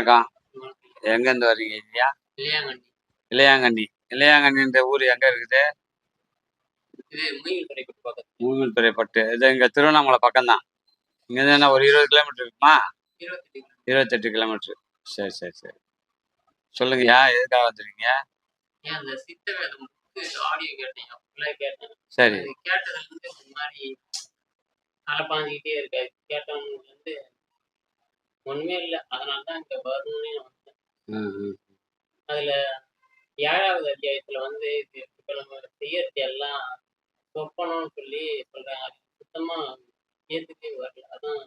வணக்கம் எங்கேருந்து வர்றீங்க ஐயா இல்லையாங்கண்ணி இளையாங்கண்ணி. இளையாங்கண்ணின்ற ஊர் எங்கே இருக்குது? மூங்கில்துறை பட்டு. இது இங்கே திருவண்ணாமலை பக்கம்தான். இங்கேருந்து என்ன ஒரு இருபது கிலோமீட்டர் இருக்குமா? இருபத்தி இருபத்தெட்டு கிலோமீட்ரு சரி சரி சரி. சொல்லுங்கய்யா எதுக்காக வந்துருக்கீங்க? சரி. கேட்டதுல இருந்து மாதிரி கேட்டவங்க வந்து ஒண்ணுமே இல்லை. அதனால தான் இங்க வரணும்னு ம் அதுல ஏழாவது அத்தியாயத்துல வந்து இப்ப நம்ம செய்யறது எல்லாம் சொப்பனம்னு சொல்லி சொல்றாங்க. அது சுத்தமா ஏத்துக்கவே வரல. அதான்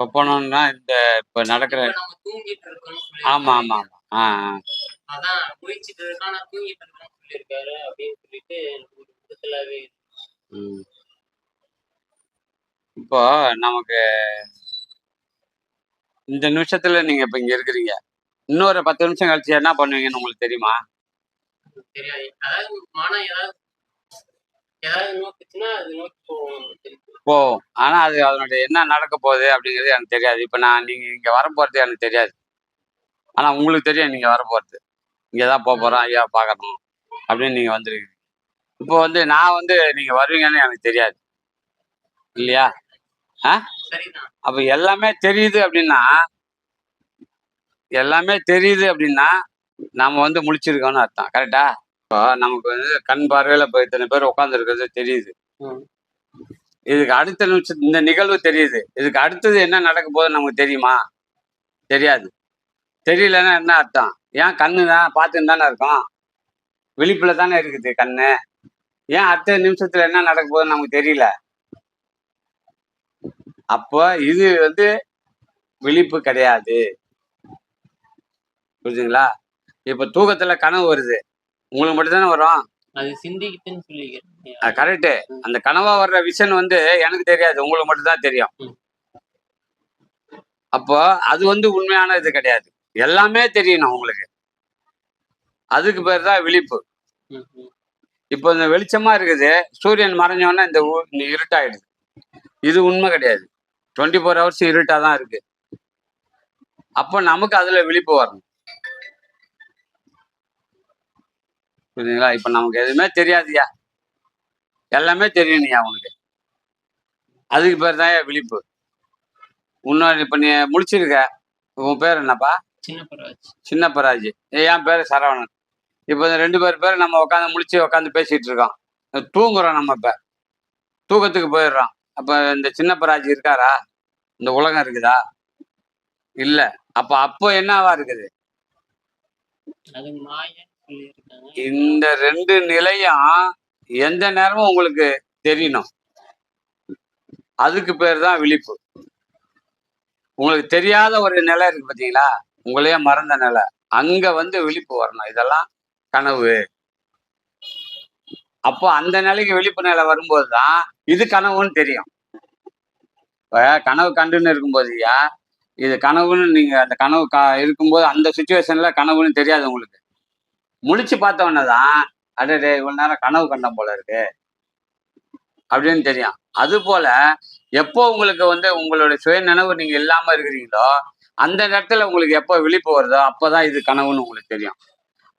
சொப்பனம்னா இந்த இப்போ நடக்கிற நம்ம தூங்கிட்டு இருக்கோம்னு சொல்லி ஆமாம் ஆமாம் ஆமாம் ஆ ஆ. அதான் குளிச்சுட்டு இருக்கான் நான் தூங்கிட்டு இருக்கேன்னு சொல்லியிருக்காரு அப்படின்னு சொல்லிட்டு ஒரு விதத்துலாவே. இப்போ நமக்கு இந்த நிமிஷத்துல நீங்க இப்ப இங்க இருக்கிறீங்க. இன்னொரு பத்து நிமிஷம் கழிச்சு என்ன பண்ணுவீங்கன்னு உங்களுக்கு தெரியுமா? போகும் ஆனா அது அதனுடைய என்ன நடக்க போகுது அப்படிங்கிறது எனக்கு தெரியாது. இப்ப நான் நீங்க இங்க வர போறது எனக்கு தெரியாது. ஆனா உங்களுக்கு தெரியும் நீங்க வர போறது இங்கதான் போக போறோம் ஐயா பார்க்கணும் அப்படின்னு நீங்க வந்துருக்கீங்க. இப்போ வந்து நான் வந்து நீங்க வருவீங்கன்னு எனக்கு தெரியாது. இல்லையா? அப்ப எல்லாமே தெரியுது அப்படின்னா எல்லாமே தெரியுது அப்படின்னா நாம வந்து முழிச்சிருக்கோம்னு அர்த்தம். கரெக்டா இப்போ நமக்கு வந்து கண் பார்வையில இப்போ இத்தனை பேர் உட்காந்துருக்கிறது தெரியுது. இதுக்கு அடுத்த நிமிஷம் இந்த நிகழ்வு தெரியுது. இதுக்கு அடுத்தது என்ன நடக்க போகுதுன்னு நமக்கு தெரியுமா? தெரியாது. தெரியலன்னா என்ன அர்த்தம்? ஏன் கண்ணு தான் பார்த்துன்னு தானே இருக்கோம்? விழிப்புல தானே இருக்குது கண்ணு. ஏன் அடுத்த நிமிஷத்துல என்ன நடக்க போகுதுன்னு நமக்கு தெரியல? அப்போ இது வந்து விழிப்பு கிடையாது. புரியுதுங்களா இப்ப தூக்கத்துல கனவு வருது. உங்களுக்கு மட்டும் தானே வரும்? அது சிந்திக்குதுன்னு சொல்லிக்கிறேன் கரெக்டு அந்த கனவா வர்ற விஷன் வந்து எனக்கு தெரியாது. உங்களுக்கு மட்டும் தான் தெரியும். அப்போ அது வந்து உண்மையான இது கிடையாது. எல்லாமே தெரியணும் உங்களுக்கு. அதுக்கு பேர் தான் விழிப்பு. இப்போ இந்த வெளிச்சமா இருக்குது. சூரியன் மறைஞ்சோன்னா இந்த இருட்டாயிடுது. இது உண்மை கிடையாது. டுவெண்ட்டி ஃபோர் ஹவர்ஸ் இருட்டா தான் இருக்கு. அப்போ நமக்கு அதுல விழிப்பு வரணும். புரியுதுங்களா? இப்போ நமக்கு எதுவுமே தெரியாதுயா எல்லாமே தெரியணுயா உனக்கு. அதுக்கு பேர் தான் விழிப்பு. இன்னொரு இப்போ நீ முழிச்சிருக்க. உன் பேர் என்னப்பா? சின்ன பரவாச்சு சின்ன பராஜ் என் பேர் சரவணன். இப்போ இந்த ரெண்டு பேர் பேர் நம்ம உட்காந்து முழிச்சு உட்காந்து பேசிட்டு இருக்கோம். தூங்குறோம் நம்ம இப்போ. தூக்கத்துக்கு போயிடுறோம். அப்போ இந்த சின்ன பராஜ் இருக்காரா? இந்த உலகம் இருக்குதா? இல்லை. அப்போ அப்போ என்னவா இருக்குது? இந்த ரெண்டு நிலையும் எந்த நேரமும் உங்களுக்கு தெரியணும். அதுக்கு பேர் தான் விழிப்பு. உங்களுக்கு தெரியாத ஒரு நிலை இருக்கு பார்த்தீங்களா உங்களையே மறந்த நிலை. அங்க வந்து விழிப்பு வரணும். இதெல்லாம் கனவு. அப்போ அந்த நிலைக்கு விழிப்பு நிலை வரும்போது தான் இது கனவுன்னு தெரியும். இப்போ கனவு கண்டுன்னு இருக்கும்போதுயா இது கனவுன்னு நீங்க அந்த கனவு கா இருக்கும்போது அந்த சுச்சுவேஷன்ல கனவுன்னு தெரியாது உங்களுக்கு. முழிச்சு பார்த்தவொன்னே தான் அடே இவ்வளவு நேரம் கனவு கண்டம் போல இருக்கு. அப்படின்னு தெரியும். அது போல எப்போ உங்களுக்கு வந்து உங்களுடைய சுய நினைவு நீங்க இல்லாம இருக்கிறீங்களோ அந்த நேரத்துல உங்களுக்கு எப்போ விழிப்பு வருதோ அப்போதான் இது கனவுன்னு உங்களுக்கு தெரியும்.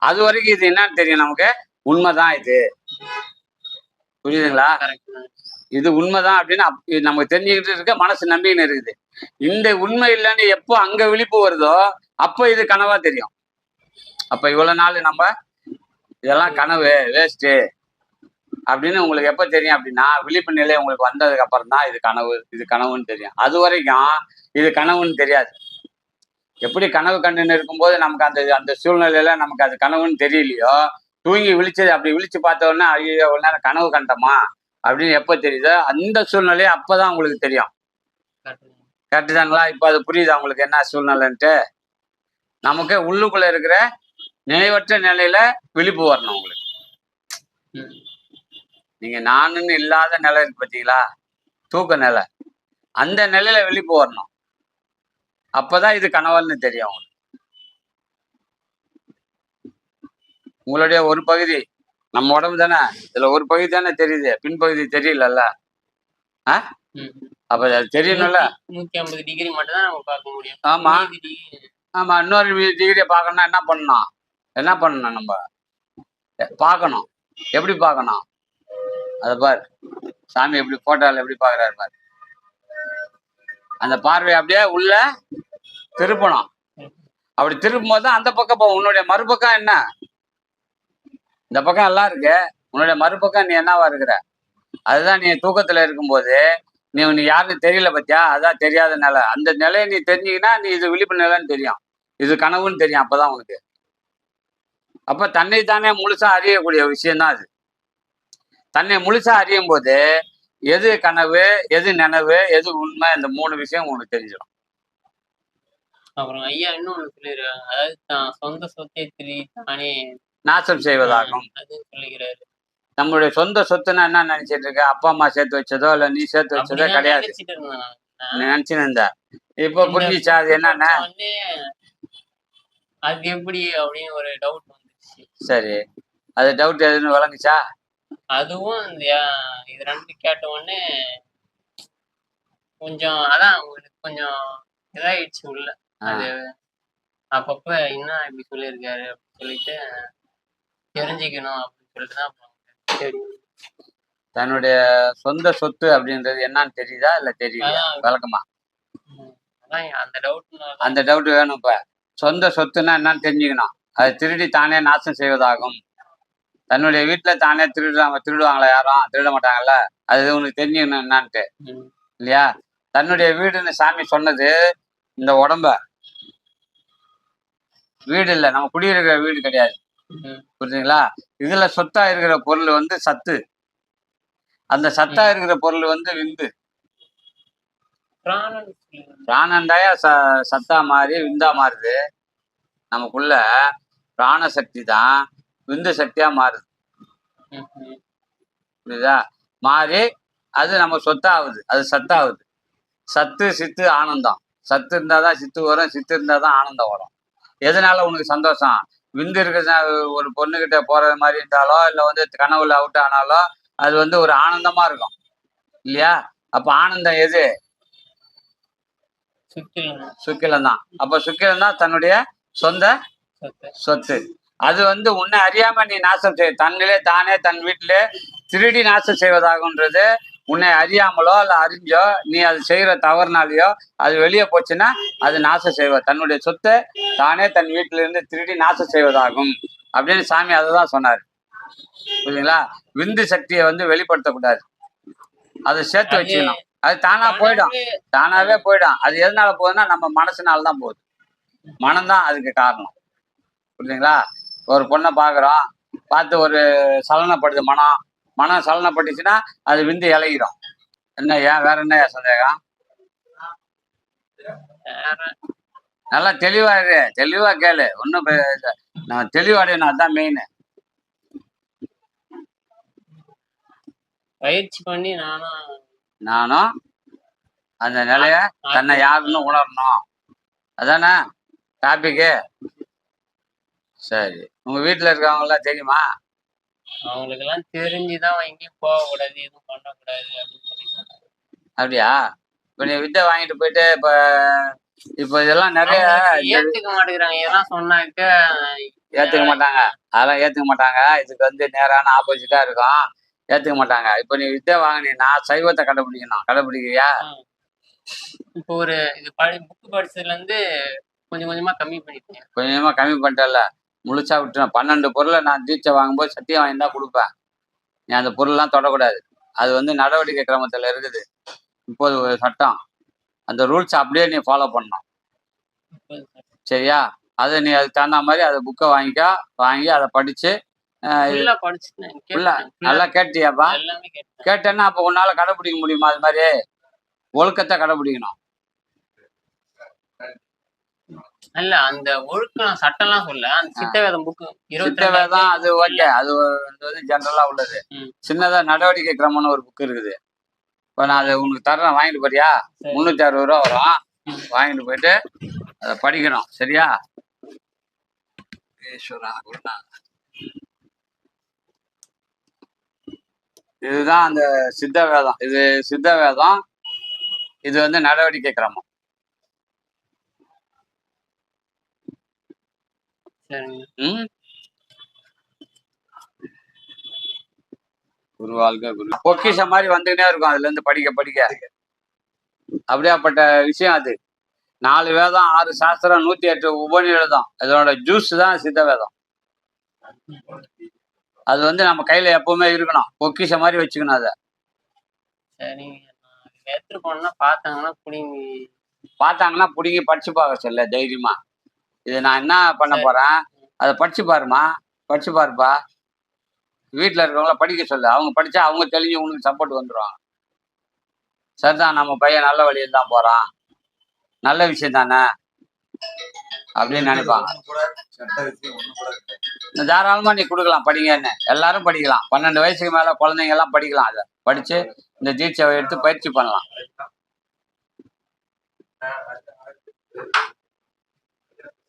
அது வரைக்கும் இது என்னன்னு தெரியும் நமக்கு? உண்மைதான் இது. புரியுதுங்களா? இது உண்மைதான் அப்படின்னு நமக்கு தெரிஞ்சுக்கிட்டு இருக்க மனசு நம்பின்னு இருக்குது. இந்த உண்மை இல்லைன்னு எப்போ அங்க விழிப்பு வருதோ அப்போ இது கனவா தெரியும். அப்ப இவ்வளவு நாள் நம்ம இதெல்லாம் கனவு வேஸ்ட்டு அப்படின்னு உங்களுக்கு எப்போ தெரியும் அப்படின்னா விழிப்பு நிலை உங்களுக்கு வந்ததுக்கு அப்புறம் தான் இது கனவு இது கனவுன்னு தெரியும். அது வரைக்கும் இது கனவுன்னு தெரியாது. எப்படி கனவு கண்டுன்னு இருக்கும்போது நமக்கு அந்த அந்த சூழ்நிலையில நமக்கு அது கனவுன்னு தெரியலையோ தூங்கி விழிச்சது அப்படி விழிச்சு பார்த்த ஐயோ இவ்வளவு நேரம் கனவு கண்டோமா? அப்படின்னு எப்போ தெரியுதோ அந்த சூழ்நிலையை அப்பதான் உங்களுக்கு தெரியும். கரெக்ட் இப்ப கரெக்டு தாங்களா? இப்போ அது புரியுதா உங்களுக்கு என்ன சூழ்நிலைன்ட்டு? நமக்கு உள்ளுக்குள்ள இருக்கிற நினைவற்ற நிலையில விழிப்பு வரணும் உங்களுக்கு. நீங்க நானுன்னு இல்லாத நிலை இருக்கு பார்த்தீங்களா தூக்க நிலை. அந்த நிலையில விழிப்பு வரணும். அப்பதான் இது கனவல்னு தெரியும் உங்களுடைய ஒரு பகுதி நம்ம உடம்பு தானே? இதுல ஒரு பகுதி தானே தெரியுது. பின்பகுதி தெரியலல்ல. அப்ப தெரியணும்ல? நூத்தி ஐம்பது டிகிரி மட்டும் தான் நம்ம பார்க்க முடியும். ஆமா. ஆமா இன்னொரு டிகிரியை பார்க்கணும்னா என்ன பண்ணணும்? என்ன பண்ணணும் நம்ம? பார்க்கணும். எப்படி பார்க்கணும்? அதை பார். சாமி எப்படி போட்டோல எப்படி பார்க்கறாரு பாரு. அந்த பார்வை அப்படியே உள்ள திருப்பணும். அப்படி திருப்பும் போது தான் அந்த பக்கம் போகும் உன்னுடைய மறுபக்கம் என்ன? இந்த பக்கம் எல்லாம் இருக்கு. உன்னுடைய மறுபக்கம் நீ என்னவா இருக்கிற? அதுதான் நீ தூக்கத்துல இருக்கும்போது நீ நீ யாருன்னு தெரியல பத்தியா? அதான் தெரியாத நிலை. அந்த நிலையை நீ தெரிஞ்சிங்கன்னா நீ இது விழிப்பு நிலைன்னு தெரியும். இது கனவுன்னு தெரியும் அப்பதான் உனக்கு. அப்ப தன்னை தானே முழுசா அறியக்கூடிய விஷயம்தான் அது. தன்னை முழுசா அறியும் போது எது கனவு எது நினைவு எது உண்மை இந்த மூணு விஷயம் உனக்கு தெரிஞ்சிடும். அப்புறம் ஐயா இன்னொன்னு சொல்லிடுறாங்க அதாவது தான் சொந்த சொத்தை திரி தானே நாசம் செய்வதாகும். நம்மளுடைய சொந்த சொத்துன்னா என்ன நினைச்சிட்டு இருக்க? அப்பா அம்மா சேர்த்து வச்சதோ இல்ல நீ சேர்த்து வச்சதோ கிடையாது. நினைச்சுன்னு இருந்த. இப்போ புரிஞ்சிச்சா அது என்னன்னா? அது எப்படி அப்படின்னு ஒரு டவுட் வந்துச்சு சரி. அது டவுட் எதுன்னு விளங்குச்சா? அதுவும் இது ரெண்டு கேட்ட உடனே கொஞ்சம் அதான் உங்களுக்கு கொஞ்சம் இதாயிடுச்சு உள்ள. அது அப்பப்ப என்ன இப்படி சொல்லியிருக்காரு அப்படின்னு சொல்லிட்டு தெரிஞ்சுக்கணும் அப்படின்னு சொல்லிட்டு தான் அப்புறம் சரி. தன்னுடைய சொந்த சொத்து அப்படின்றது என்னன்னு தெரியுதா இல்ல தெரியல அதான். விளக்கமா அந்த டவுட்னால அந்த டவுட் வேணும் இப்ப. சொந்த சொத்துன்னா என்னன்னு தெரிஞ்சுக்கணும். அது திருடி தானே நாசம் செய்வதாகும். தன்னுடைய வீட்டுல தானே திருடுறாங்க திருடுவாங்களா யாரும்? திருட மாட்டாங்கல்ல? அது உனக்கு தெரிஞ்சுக்கணும் என்னான்ட்டு. இல்லையா? தன்னுடைய வீடுன்னு சாமி சொன்னது இந்த உடம்ப. வீடு இல்லை. நம்ம குடியிருக்கிற வீடு கிடையாது. புரியுதுங்களா இதுல சொத்தா இருக்கிற பொருள் வந்து சத்து. அந்த சத்தா இருக்கிற பொருள் வந்து விந்து. பிராணந்தாயா ச சத்தா மாறி விந்தா மாறுது. நமக்குள்ள பிராண சக்தி தான் விந்து சக்தியா மாறுது. புரியுதா? மாறி அது நம்ம சொத்தாகுது. அது சத்தாகுது. சத்து சித்து ஆனந்தம். சத்து இருந்தாதான் சித்து வரும் சித்து இருந்தாதான் ஆனந்தம் வரும். எதனால உனக்கு சந்தோஷம்? விந்து இருக்கிற ஒரு பொண்ணுகிட்ட போறது மாதிரி இருந்தாலோ இல்லை வந்து கனவுல அவுட் ஆனாலோ அது வந்து ஒரு ஆனந்தமா இருக்கும். இல்லையா? அப்ப ஆனந்தம் எது? சுக்கிலம் தான். அப்ப சுக்கிலம் தான் தன்னுடைய சொந்த சொத்து. சொத்து. அது வந்து உன்னை அறியாம நீ நாசம் செய்ய தன்னிலே தானே தன் வீட்டிலே திருடி நாசம் செய்வதாகுன்றது உன்னை அறியாமலோ இல்ல அறிஞ்சோ நீ அது செய்யற தவறுனாலையோ அது வெளியே போச்சுன்னா அது நாசம் செய்வ தன்னுடைய சொத்தை தானே தன் வீட்டில இருந்து திருடி நாசம் செய்வதாகும். அப்படின்னு சாமி அதை தான் சொன்னார். புரியுதுங்களா? விந்து சக்தியை வந்து வெளிப்படுத்தக்கூடாது. அதை சேர்த்து வச்சுக்கணும். அது தானா போயிடும். தானாவே போயிடும். அது எதனால போகுதுன்னா நம்ம மனசுனால தான் போகுது. மனம்தான் அதுக்கு காரணம். புரியுதுங்களா? ஒரு பொண்ணை பார்க்குறோம். பார்த்து ஒரு சலனப்படுது மனம். மனம் சலனப்பட்டுச்சுன்னா அது விந்து இலகிடும் என்ன ஏன் வேற என்ன சந்தேகம்? நல்லா தெளிவா இரு. தெளிவா கேளு. ஒன்றும் நான் தெளிவடையணும் அதுதான் மெயின் பயிற்சி பண்ணி நானும் நானும் அந்த நிலைய தன்னை யாருன்னு உணரணும். அதானே? டாபிக்கு சரி. உங்க வீட்டுல இருக்கவங்க எல்லாம் தெரியுமா? அவங்களுக்கு எல்லாம் தெரிஞ்சுதான் எங்கேயும் போகக்கூடாது எதுவும் பண்ணக்கூடாது அப்படின்னு சொல்லி சொன்னாங்க. அப்படியா? இப்ப நீ வித்தை வாங்கிட்டு போயிட்டு இப்ப இப்ப இதெல்லாம் நிறைய ஏத்துக்க மாட்டேங்கிறாங்க. எதெல்லாம் சொன்னாக்க ஏத்துக்க மாட்டாங்க. அதெல்லாம் ஏத்துக்க மாட்டாங்க. இதுக்கு வந்து நேரான ஆப்போசிட்டா இருக்கும். ஏத்துக்க மாட்டாங்க. இப்ப நீ வித்தை வாங்கினீங்கன்னா சைவத்தை கடைபிடிக்கணும். கடைபிடிக்கிறியா? இப்போ ஒரு இது படி புக்கு படிச்சதுல இருந்து கொஞ்சம் கொஞ்சமா கம்மி பண்ணிட்டேன். கொஞ்சமா கம்மி பண்ணிட்டல முழுசா விட்டுறேன் பன்னெண்டு பொருளை நான் தீட்சை வாங்கும்போது சத்தியம் வாங்கி தான் கொடுப்பேன். நீ அந்த பொருள்லாம் தொடக்கூடாது. அது வந்து நடவடிக்கை கிரமத்துல இருக்குது. இப்போது ஒரு சட்டம். அந்த ரூல்ஸ் அப்படியே நீ ஃபாலோ பண்ணணும். சரியா? அதை நீ அதுக்கு தகுந்த மாதிரி அதை புக்கை வாங்கிக்கோ. வாங்கி அதை படிச்சு. நல்லா கேட்டியாப்பா? கேட்டேன்னா அப்போ உன்னால கடைபிடிக்க முடியுமா அது மாதிரி? ஒழுக்கத்தை கடைபிடிக்கணும் இல்ல அந்த ஒழுக்கம் சட்டம்லாம் சொல்ல அந்த சித்தவேதம் புக்கு சித்தவே தான் அது ஓகே. அது வந்து ஜென்ரலா உள்ளது. சின்னதா நடவடிக்கை கிரமம்னு ஒரு புக் இருக்குது. இப்போ நான் அதை உனக்கு தர்றேன். வாங்கிட்டு போறியா. முந்நூற்றி அறுபது ரூபா வரும். வாங்கிட்டு போயிட்டு அதை படிக்கணும். சரியா? ஈஸ்வரா. இதுதான் அந்த சித்த வேதம் இது சித்த வேதம் இது வந்து நடவடிக்கை கிரமம். ம். குரு பொக்கிஷம் மாதிரி வந்துகிட்டே இருக்கும் அதுல இருந்து படிக்க படிக்க. அப்படியாப்பட்ட விஷயம் அது. நாலு வேதம் ஆறு சாஸ்திரம் நூத்தி எட்டு உபநிடதம். இதோட ஜூஸ் தான் சித்த வேதம். அது வந்து நம்ம கையில எப்பவுமே இருக்கணும். பொக்கிஷம் மாதிரி வச்சுக்கணும் அதை. எடுத்துட்டு போனோம்னா பார்த்தாங்கன்னா பிடிங்கி பார்த்தாங்கன்னா பிடிங்கி படிச்சு பார்க்க சொல்ல தைரியமா. இது நான் என்ன பண்ண. போறேன்? அதை படிச்சு பாருமா படிச்சு பாருப்பா. வீட்டில் இருக்கவங்கள படிக்க சொல்லு. அவங்க படிச்சா அவங்க தெளிஞ்சு உனக்கு சப்போர்ட் வந்துடுவாங்க சரிதான் நம்ம பையன் நல்ல வழியில் தான் போறான். நல்ல விஷயம் தானே? அப்படின்னு நினைப்பாங்க. தாராளமா நீ கொடுக்கலாம் படிங்கன்னு. எல்லாரும் படிக்கலாம். பன்னெண்டு வயசுக்கு மேல குழந்தைங்க எல்லாம் படிக்கலாம் அதை. படிச்சு இந்த தீட்சை எடுத்து பயிற்சி பண்ணலாம்.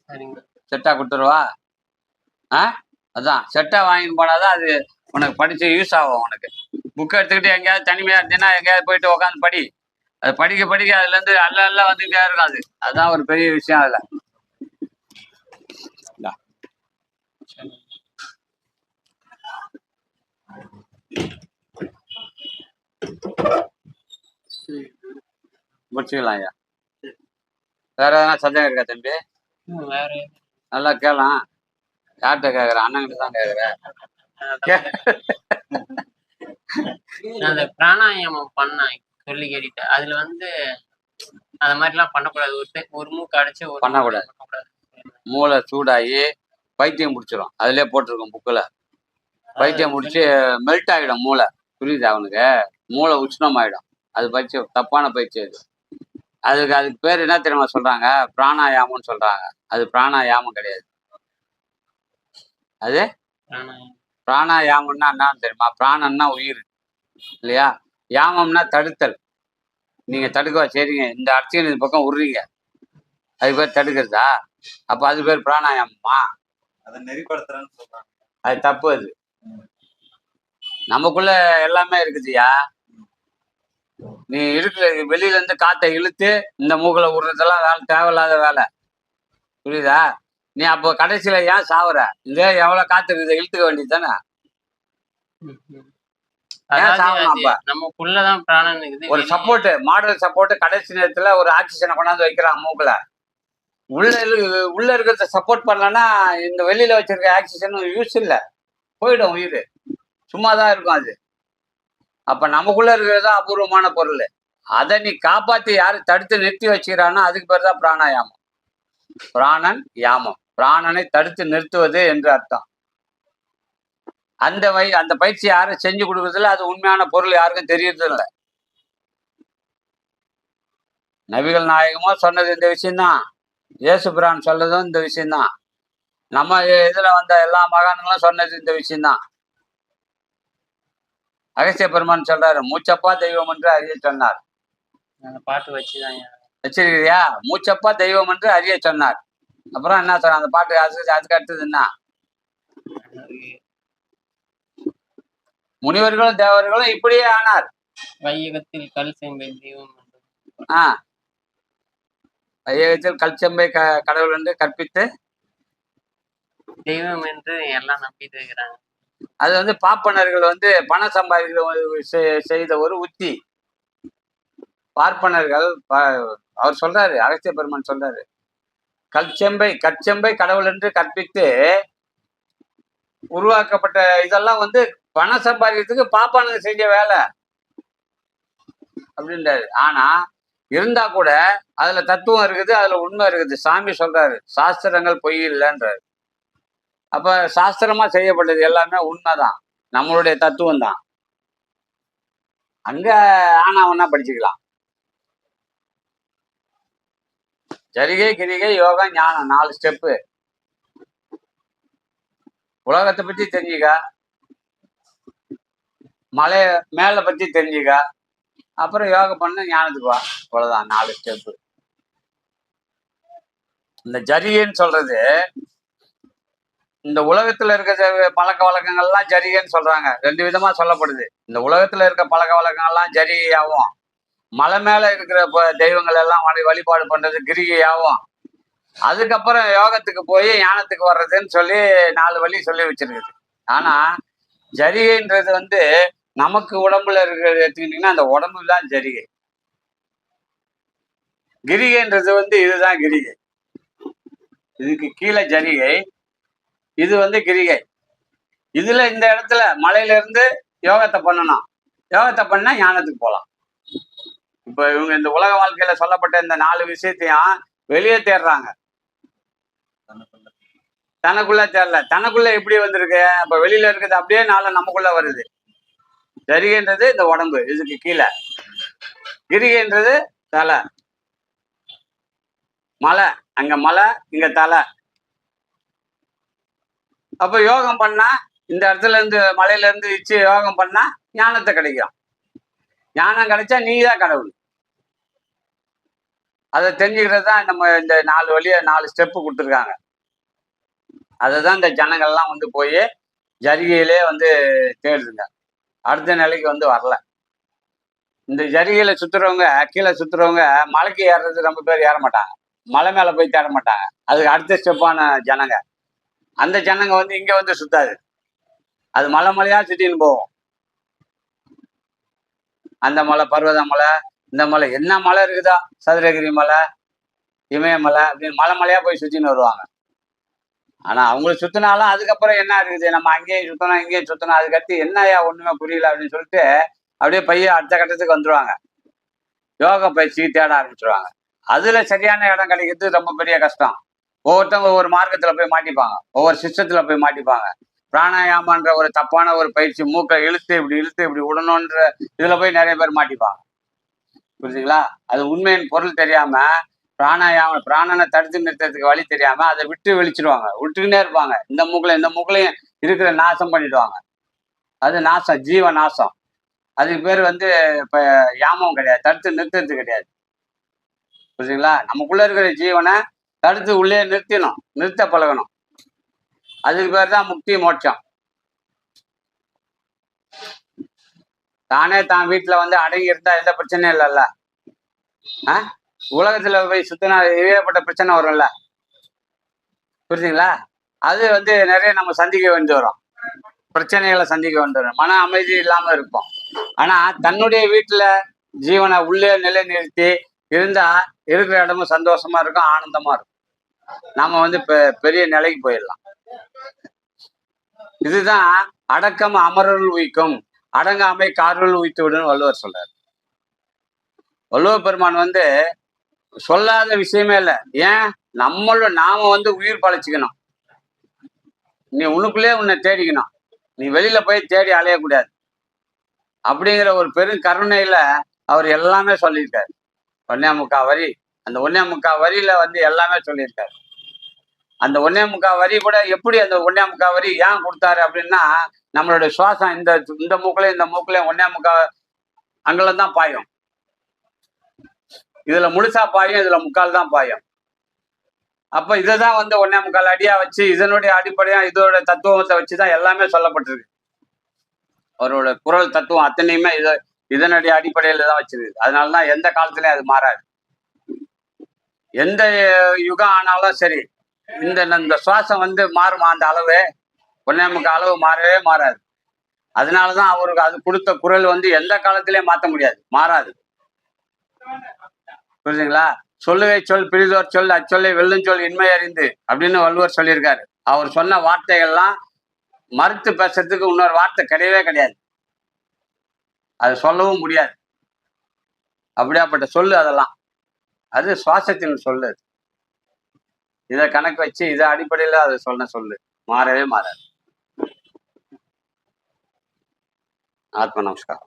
சரிங்க. செட்டா கொடுத்துருவா? ஆ? அதான். செட்டா வாங்கிட்டு போனாதான் அது உனக்கு படிச்சு யூஸ் ஆகும் உனக்கு. புக் எடுத்துக்கிட்டு எங்கேயாவது தனிமையா இருந்தீங்கன்னா எங்கேயாவது போயிட்டு உட்காந்து படி. அது படிக்க படிக்க அதுல இருந்து அல்ல அல்ல வந்துட்டே இருக்கும் அது. அதான் ஒரு பெரிய விஷயம் அதுல. முடிச்சுக்கலாம் ஐயா வேற எதனா சந்தேகம் இருக்கா தம்பி? வேற. நல்லா கேளாம். யார்கிட்ட கேக்குறேன் அண்ணன்கிட்ட தான் கேக்குறேன் அந்த பிராணாயாமம் பண்ணேன் சொல்லி கேட்டுட்டேன் அதுல வந்து அந்த மாதிரிலாம் பண்ணக்கூடாது. ஒரு ஒரு மூக்கு அடைச்சு பண்ணக்கூடாது. மூளை சூடாகி பைத்தியம் முடிச்சிடும் அதுலயே போட்டிருக்கும் புக்கில். பைத்தியம் முடிச்சு மெல்ட் ஆகிடும் மூளை. புரியுது அவனுக்கு? மூளை உஷ்ணம் ஆயிடும் அது பயிற்சி தப்பான பயிற்சி அது அதுக்கு அதுக்கு பேர் என்ன தெரியுமா சொல்றாங்க? பிராணாயாமம்னு சொல்றாங்க. அது பிராணாயாமம் கிடையாது. அது? பிராணாயாமம். பிராணாயாமம்னா என்னன்னு தெரியுமா? பிராணன்னா உயிர் இல்லையா? யாமம்னா தடுத்தல். நீங்க தடுக்கவா? சரிங்க. இந்த அர்ச்சனை இந்த பக்கம் விடுறீங்க அது பேர் தடுக்கிறதா? அப்ப அது பேர் பிராணாயாமமா? அதை நெறிப்படுத்துறேன்னு சொல்றாங்க. அது தப்பு அது. நமக்குள்ள எல்லாமே இருக்குதுயா நீ இருக்கிற வெளியில இருந்து காத்தை இழுத்து இந்த மூக்குல விடுறதெல்லாம் வேலை தேவையில்லாத வேலை. புரியுதா? நீ அப்போ கடைசியில ஏன் சாவுற? இந்த எவ்வளவு காத்து இருக்குது இழுத்துக்க வேண்டியது தானே? ஒரு சப்போர்ட் மாடல் சப்போர்ட் கடைசி நேரத்துல ஒரு ஆக்சிஜனை கொண்டாந்து வைக்கிறான் மூக்குல. உள்ள உள்ள இருக்கிறத சப்போர்ட் பண்ணலன்னா இந்த வெளியில வச்சிருக்க ஆக்சிஜன் யூஸ் இல்ல. போயிடும் உயிர். சும்மா தான் இருக்கும் அது. அப்ப நமக்குள்ள இருக்கிறது தான் அபூர்வமான பொருள். அதை நீ காப்பாத்தி யாரு தடுத்து நிறுத்தி வச்சுக்கிறானோ அதுக்கு பேர் தான் பிராணாயாமம். பிராணன் யாமம். பிராணனை தடுத்து நிறுத்துவது என்று அர்த்தம். அந்த வை அந்த பயிற்சி யாரும் செஞ்சு கொடுக்கறதில்ல அது உண்மையான பொருள் யாருக்கும் தெரியறது இல்ல நபிகள் நாயகமோ சொன்னது இந்த விஷயம்தான். இயேசு பிரான் சொன்னதும் இந்த விஷயம்தான். நம்ம இதுல வந்த எல்லா மகான்களும் சொன்னது இந்த விஷயம்தான். அகஸ்திய பெருமான் சொல்றாரு மூச்சப்பா தெய்வம் என்று அறிய சொன்னார். பாட்டு வச்சுதான் வச்சிருக்கிறியா? மூச்சப்பா தெய்வம் என்று அறிய சொன்னார். அப்புறம் என்ன சொன்ன அந்த பாட்டு அது அதுக்கு அடுத்தது என்ன? முனிவர்களும் தேவர்களும் இப்படியே ஆனார். வையகத்தில் கல் செம்பை தெய்வம் என்று. ஆ. ஐயகத்தில் கல்ச்சம்பை க கடவுள் என்று கற்பித்து தெய்வம் என்று எல்லாம் நம்பிட்டு இருக்கிறாங்க. அது வந்து பாப்பனர்கள் வந்து பணம் சம்பாதிக்கிற செய்த ஒரு உத்தி. பார்ப்பனர்கள் அவர் சொல்றாரு அகஸ்திய பெருமான் சொல்றாரு கற்செம்பை கற்செம்பை கடவுள் என்று கற்பித்து உருவாக்கப்பட்ட இதெல்லாம் வந்து பணம் சம்பாதிக்கிறதுக்கு பாப்பானுங்க செஞ்ச வேலை. அப்படின்றாரு. ஆனா இருந்தா கூட அதுல தத்துவம் இருக்குது அதுல உண்மை இருக்குது. சாமி சொல்றாரு சாஸ்திரங்கள் பொய் இல்லைன்றாரு. அப்ப சாஸ்திரமா செய்யப்பட்டது எல்லாமே உண்மைதான். நம்மளுடைய தத்துவம் தான் அங்க ஆனாவனா படிச்சுக்கலாம். ஜரிகை கிரிகை யோகா ஞானம் நாலு ஸ்டெப்பு உலகத்தை பத்தி தெரிஞ்சுக்க. மலை மேல பத்தி தெரிஞ்சுக்க. அப்புறம் யோகா பண்ண ஞானத்துக்கு வா. அவ்வளவுதான் நாலு ஸ்டெப்பு இந்த ஜரிகைன்னு சொல்றது இந்த உலகத்துல இருக்க பழக்க வழக்கங்கள்லாம் ஜரிகைன்னு சொல்றாங்க. ரெண்டு விதமா சொல்லப்படுது. இந்த உலகத்துல இருக்க பழக்க வழக்கங்கள்லாம் ஜரிகையாகும் மலை மேல இருக்கிற ப- தெய்வங்கள் எல்லாம் வழி வழிபாடு பண்றது கிரிகையாகும். அதுக்கப்புறம் யோகத்துக்கு போய் ஞானத்துக்கு வர்றதுன்னு சொல்லி நாலு வழி சொல்லி வச்சிருக்குது. ஆனா ஜரிகைன்றது வந்து நமக்கு உடம்புல இருக்கிறது எடுத்துக்கிட்டீங்கன்னா அந்த உடம்பு தான் ஜரிகை கிரிகைன்றது வந்து இதுதான் கிரிகை. இதுக்கு கீழே ஜரிகை இது வந்து கிரிகை. இதுல இந்த இடத்துல மலையில இருந்து யோகத்தை பண்ணணும். யோகத்தை பண்ணா ஞானத்துக்கு போகலாம் இப்ப இவங்க இந்த உலக வாழ்க்கையில சொல்லப்பட்ட இந்த நாலு விஷயத்தையும் வெளியே தேடுறாங்க. தனக்குள்ள தேடல. தனக்குள்ள எப்படி வந்திருக்கு? அப்ப வெளியில இருக்குது அப்படியே நாளை நமக்குள்ள வருது. ஜரிகைன்றது இந்த உடம்பு இதுக்கு கீழே. கிரிகைன்றது தலை. மலை அங்க மலை இங்க தலை. அப்ப யோகம் பண்ணா இந்த இடத்துல இருந்து மலையில இருந்து இச்சு யோகம் பண்ணா ஞானத்தை கிடைக்கும். ஞானம் கிடைச்சா நீ தான் கடவுள். அதை தெரிஞ்சுக்கிறது தான் நம்ம இந்த நாலு வழியை நாலு ஸ்டெப்பு கொடுத்துருக்காங்க. அதை தான் இந்த ஜனங்கள்லாம் வந்து போய் ஜரிகையிலே வந்து தேடுதுங்க. அடுத்த நிலைக்கு வந்து வரல. இந்த ஜரிகையில சுத்துறவங்க கீழே சுத்துறவங்க மலைக்கு ஏறுறது ரொம்ப பேர் ஏற மாட்டாங்க மலை மேல போய் தேட மாட்டாங்க. அதுக்கு அடுத்த ஸ்டெப்பான ஜனங்க. அந்த ஜனங்க வந்து இங்க வந்து சுத்தாது. அது மலை மலையா சுத்தின்னு போகும். அந்த மலை பர்வத மலை இந்த மலை என்ன மலை இருக்குதா? சதுரகிரி மலை இமயமலை அப்படின்னு மலை மலையா போய் சுத்தின்னு வருவாங்க. ஆனா அவங்களுக்கு சுத்தினாலும் அதுக்கப்புறம் என்ன இருக்குது? நம்ம அங்கேயும் சுத்தணும் இங்கேயும் சுத்தணும் அதுக்கடுத்து என்னய்யா ஒண்ணுமே புரியல அப்படின்னு சொல்லிட்டு அப்படியே பையன் அடுத்த கட்டத்துக்கு வந்துருவாங்க. யோகா பயிற்சி தேட ஆரம்பிச்சிருவாங்க. அதுல சரியான இடம் கிடைக்கிறது ரொம்ப பெரிய கஷ்டம். ஒவ்வொருத்தவங்க ஒவ்வொரு மார்க்கத்துல போய் மாட்டிப்பாங்க. ஒவ்வொரு சிஸ்டத்துல போய் மாட்டிப்பாங்க. பிராணாயாமன்ற ஒரு தப்பான ஒரு பயிற்சி மூக்கை இழுத்து இப்படி இழுத்து இப்படி விடணுன்ற இதுல போய் நிறைய பேர் மாட்டிப்பாங்க. புரிஞ்சுங்களா? அது உண்மையின் பொருள் தெரியாம பிராணாயாம பிராணனை தடுத்து நிறுத்துறதுக்கு வழி தெரியாம அதை விட்டு வெளிச்சிடுவாங்க. விட்டுக்கிட்டே இருப்பாங்க. இந்த மூக்கில இந்த மூக்கிலையும் இருக்கிற நாசம் பண்ணிடுவாங்க. அது நாசம் ஜீவ நாசம். அதுக்கு பேர் வந்து இப்ப யாமம் கிடையாது. தடுத்து நிறுத்துறது கிடையாது. புரியுதுங்களா நமக்குள்ள இருக்கிற ஜீவனை தடுத்து உள்ளே நிறுத்தினோம் நிறுத்த பழகணும். அதுக்கு பேர் தான் முக்தி மோட்சம். தானே தான் வீட்டுல வந்து அடங்கி இருந்தா எந்த பிரச்சனையும் இல்லைல்ல? ஆ? உலகத்துல போய் சுத்தினா ஏகப்பட்ட பிரச்சனை வரும்ல? புரிஞ்சுங்களா? அது வந்து நிறைய நம்ம சந்திக்க வேண்டி வரும். பிரச்சனைகளை சந்திக்க வேண்டி வரும். மன அமைதி இல்லாம இருப்போம். ஆனா தன்னுடைய வீட்டுல ஜீவனை உள்ளே நிலைநிறுத்தி இருந்தா இருக்கிற இடமும் சந்தோஷமா இருக்கும் ஆனந்தமா இருக்கும். நாம வந்து பெரிய நிலைக்கு போயிடலாம். இதுதான் அடக்கம் அமரருள் உயிக்கும் அடங்காமை கார்கள் உயித்து விடுன்னு வள்ளுவர் சொல்றாரு. வள்ளுவர் பெருமான் வந்து சொல்லாத விஷயமே இல்லை. ஏன்? நம்மள நாம வந்து உயிர் பழச்சிக்கணும். நீ உனக்குள்ளே உன்னை தேடிக்கணும். நீ வெளியில போய் தேடி அலையக்கூடாது. அப்படிங்கிற ஒரு பெரும் கருணையில அவர் எல்லாமே சொல்லியிருக்காரு. ஒன்னே முக்கா வரி. அந்த ஒன்னே முக்கா வரியில வந்து எல்லாமே சொல்லியிருக்காரு. அந்த ஒன்னே முக்கா வரி கூட எப்படி அந்த ஒன்னே முக்கா வரி ஏன் கொடுத்தாரு அப்படின்னா நம்மளுடைய சுவாசம் இந்த இந்த மூக்குலையும் இந்த மூக்குலையும் ஒன்னே முக்கா அங்கெல்லாம் தான் பாயும். இதுல முழுசா பாயும் இதுல முக்கால் தான் பாயும். அப்ப இதுதான் வந்து ஒன்னே முக்கால் அடியா வச்சு இதனுடைய அடிப்படையா இதோட தத்துவத்தை வச்சுதான் எல்லாமே சொல்லப்பட்டிருக்கு. அவரோட குரல் தத்துவம் அத்தனையுமே இதை இதனுடைய அடிப்படையில தான் வச்சிருக்கு அதனாலதான் எந்த காலத்துலயும் அது மாறாது. எந்த யுகம் ஆனாலும் சரி இந்த இந்த சுவாசம் வந்து மாறுமா அந்த அளவு? ஒன்னே அளவு மாறவே மாறாது. அதனாலதான் அவருக்கு அது கொடுத்த குரல் வந்து எந்த காலத்திலயும் மாத்த முடியாது. மாறாது. புரியுதுங்களா சொல்லுவே சொல் பிரிதோர் சொல் அச்சொல்லை வெல்லும் சொல் இன்மை அறிந்து அப்படின்னு வள்ளுவர் சொல்லியிருக்காரு. அவர் சொன்ன வார்த்தைகள்லாம் மறுத்து பேசுறதுக்கு இன்னொரு வார்த்தை கிடையவே கிடையாது. அதை சொல்லவும் முடியாது. அப்படியாப்பட்ட சொல்லு அதெல்லாம். அது சுவாசத்தின் சொல்லு அது. இதை கணக்கு வச்சு இதை அடிப்படையில அதை சொன்ன சொல்லு. மாறவே மாறாது. ஆத்ம நமஸ்காரம்.